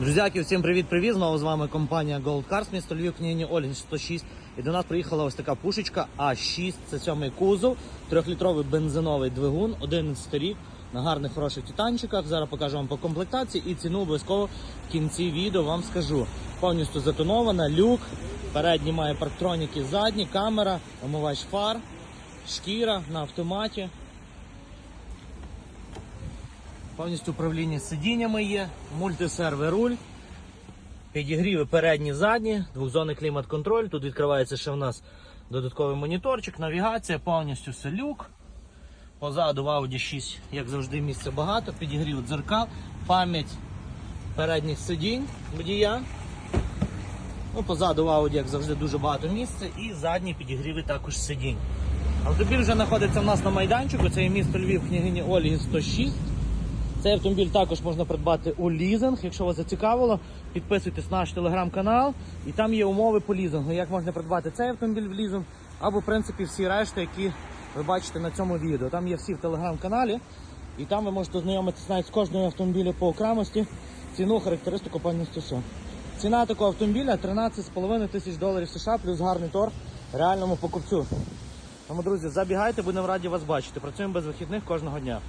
Друзяки, всім привіт-привіт! Знову з вами компанія Gold Cars, місто Львів, княгині Ольги 106. І до нас приїхала ось така пушечка А6, це сьомий кузов, трьохлітровий бензиновий двигун, 11 рік, на гарних хороших титанчиках. Зараз покажу вам по комплектації і ціну обов'язково в кінці відео вам скажу. Повністю затонована, люк, передній має парктроніки, задні, камера, омивач фар, шкіра на автоматі. Повністю управління сидіннями є, мультисервер руль, підігріви передні, задні, двохзонний клімат-контроль. Тут відкривається ще в нас додатковий моніторчик, навігація, повністю все люк. Позаду в Audi 6, як завжди, місця багато, підігрів дзеркал, пам'ять передніх сидінь водія. Ну, позаду в Audi, як завжди, дуже багато місця і задні підігріви також сидінь. Автомобіль вже знаходиться в нас на майданчику, це є місто Львів, княгині Ольги 106. Цей автомобіль також можна придбати у лізинг. Якщо вас зацікавило, підписуйтесь на наш телеграм-канал і там є умови по лізингу. Як можна придбати цей автомобіль в лізинг, або в принципі всі решти, які ви бачите на цьому відео. Там є всі в телеграм-каналі, і там ви можете ознайомитися навіть з кожним автомобілем по окремості, ціну, характеристику повністю все. Ціна такого автомобіля 13,5 тисяч доларів США плюс гарний торг реальному покупцю. Тому, друзі, забігайте, будемо раді вас бачити. Працюємо без вихідних кожного дня.